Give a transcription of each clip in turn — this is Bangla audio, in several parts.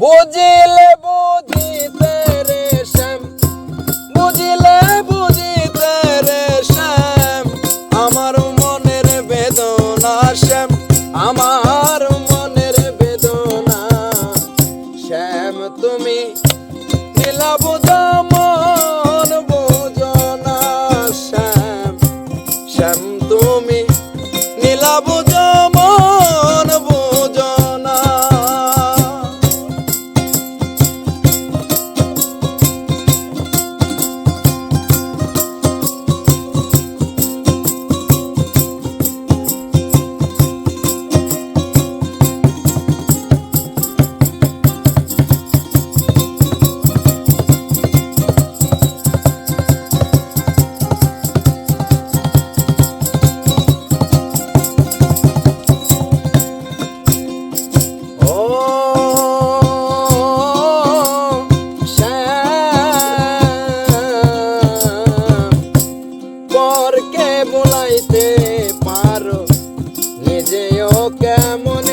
বুঝিলে বুঝিতে রে শ্যাম, বুঝিলে বুঝিতে রে শ্যাম, আমার মনের বেদনা শ্যাম, আমার মনের বেদনা শ্যাম, তুমি নীলা বুঝ হইতে পারো। নিজেও কেমন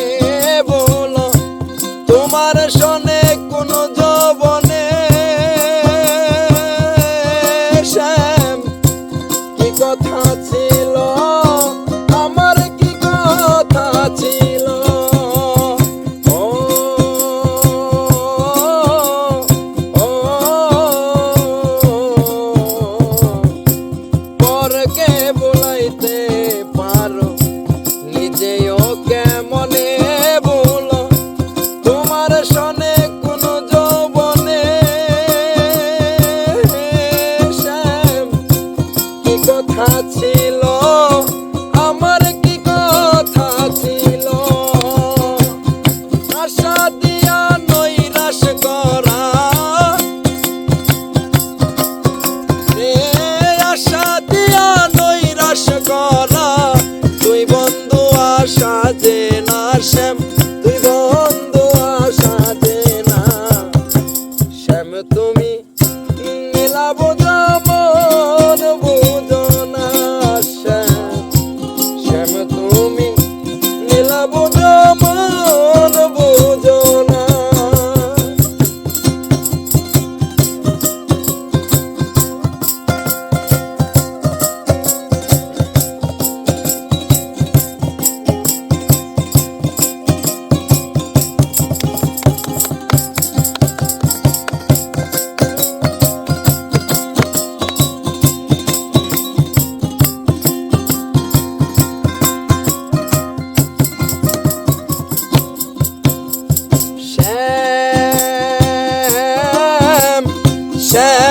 কথা ছিল? আমার কি কথা ছিল? আশা দিয়া নৈরাশ কর Şem Şem.